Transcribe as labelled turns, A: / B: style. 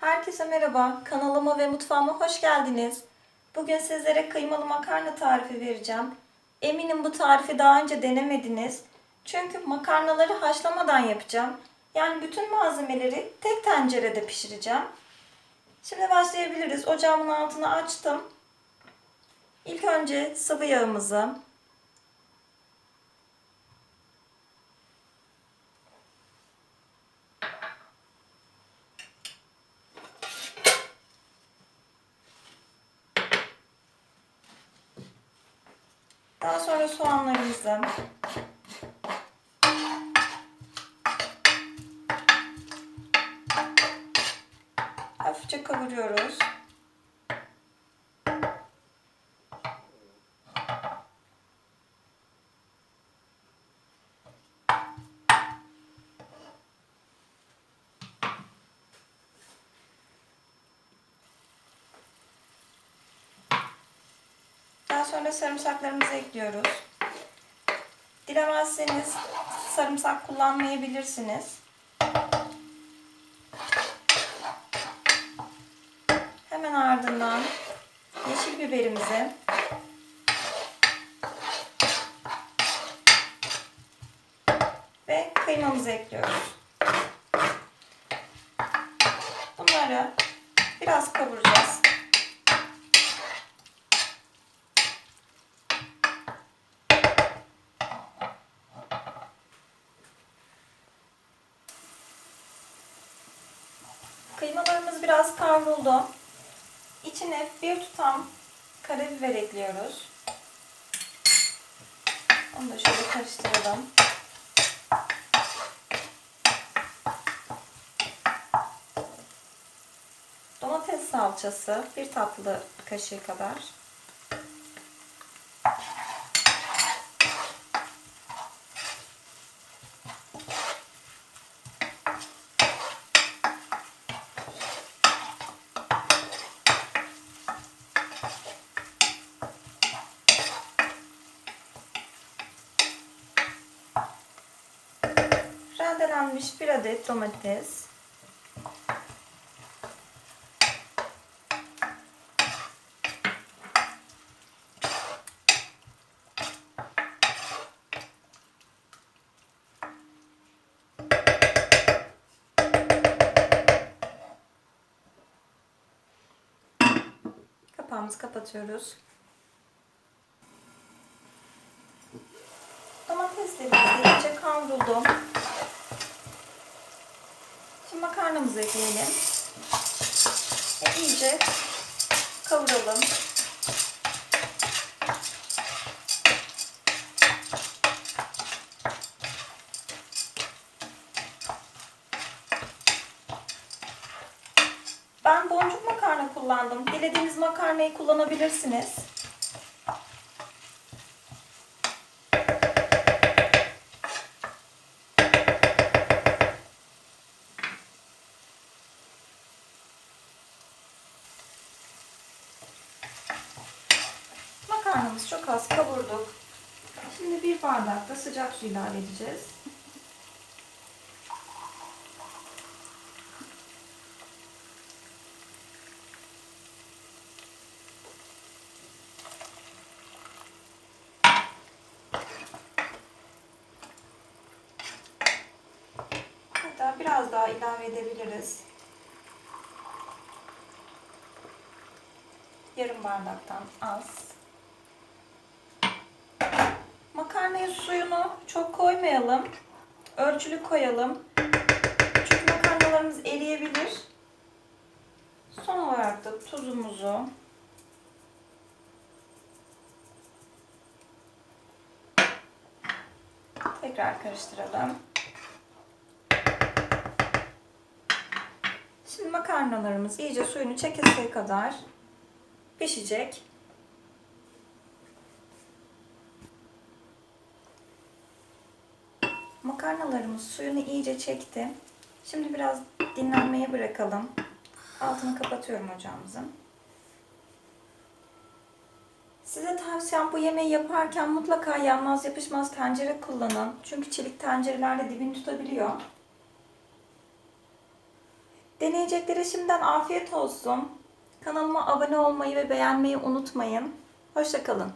A: Herkese merhaba, kanalıma ve mutfağıma hoş geldiniz. Bugün sizlere kıymalı makarna tarifi vereceğim. Eminim bu tarifi daha önce denemediniz. Çünkü makarnaları haşlamadan yapacağım. Yani bütün malzemeleri tek tencerede pişireceğim. Şimdi başlayabiliriz. Ocağımın altını açtım. İlk önce sıvı yağımızı, Daha sonra soğanlarımızı hafifçe kavuruyoruz. Sonra sarımsaklarımızı ekliyoruz. Dilemezseniz sarımsak kullanmayabilirsiniz. Hemen ardından yeşil biberimizi ve kıymamızı ekliyoruz. Bunları biraz kavuracağız. Kıymalarımız biraz kavruldu. İçine bir tutam karabiber ekliyoruz. Onu da şöyle karıştıralım. Domates salçası bir tatlı kaşığı kadar. Rendelenmiş bir adet domates. Kapağımızı kapatıyoruz. Domateslerimiz iyice kavruldu. Şimdi makarnamızı ekleyelim. Ve iyice kavuralım. Ben boncuk makarna kullandım. Dilediğiniz makarnayı kullanabilirsiniz. Makarnamız çok az kavurduk. Şimdi bir bardak da sıcak su ilave edeceğiz. Hatta biraz daha ilave edebiliriz. Yarım bardaktan az. Makarnayı suyunu çok koymayalım. Ölçülü koyalım. Çünkü makarnalarımız eriyebilir. Son olarak da tuzumuzu tekrar karıştıralım. Şimdi makarnalarımız iyice suyunu çekeseye kadar pişecek. Makarnalarımız suyunu iyice çekti. Şimdi biraz dinlenmeye bırakalım. Altını kapatıyorum ocağımızın. Size tavsiyem bu yemeği yaparken mutlaka yanmaz yapışmaz tencere kullanın. Çünkü çelik tencerelerle dibini tutabiliyor. Deneyeceklere şimdiden afiyet olsun. Kanalıma abone olmayı ve beğenmeyi unutmayın. Hoşçakalın.